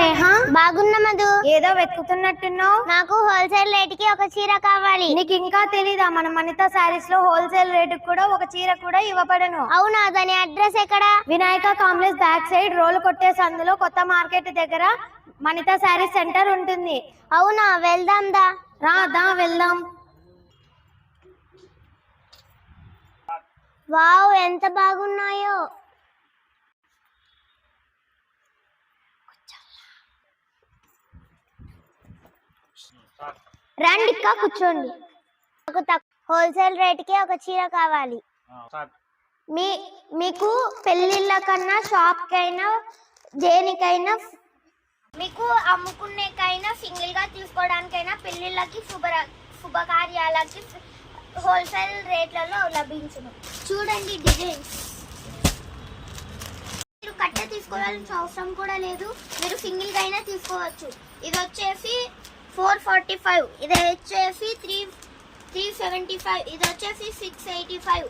నేహ బాగున్నా మధు. ఏదో వెతుకుతున్నట్టున్నావు. నాకు హోల్సేల్ రేట్కి ఒక చీర కావాలి. నీకు ఇంకా తెలీదా మన మనిత శారీస్లో హోల్సేల్ రేటు కూడా ఒక చీర కూడా ఇవ్వబడను. అవునా దాని అడ్రస్ ఎక్కడ? వినాయక కాంప్లెక్స్ బ్యాక్ సైడ్ రోల్ కొట్టే సందులో కొత్త మార్కెట్ దగ్గర మనిత శారీ సెంటర్ ఉంటుంది. అవునా వెళ్దాం దా. రా దా వెళ్దాం. వావ్ ఎంత బాగున్నాయో. రండి ఇక్క కూర్చోండి. నాకు హోల్సేల్ రేట్కి ఒక చీర కావాలి. మీ మీకు పెళ్ళిళ్ళ కన్నా షాప్కైనా దేనికైనా మీకు అమ్ముకునేకైనా సింగిల్గా తీసుకోవడానికైనా పెళ్ళిళ్ళకి శుభ శుభకార్యాలకి హోల్సేల్ రేట్లలో లభించును. చూడండి డిజైన్స్. మీరు కట్టె తీసుకోవాల్సిన అవసరం కూడా లేదు. మీరు సింగిల్గా అయినా తీసుకోవచ్చు. ఇది వచ్చేసి ఫోర్ ఫార్టీ ఫైవ్ ఇది వచ్చేసి త్రీ త్రీ సెవెంటీ ఫైవ్ ఇది వచ్చేసి సిక్స్ ఎయిటీ ఫైవ్.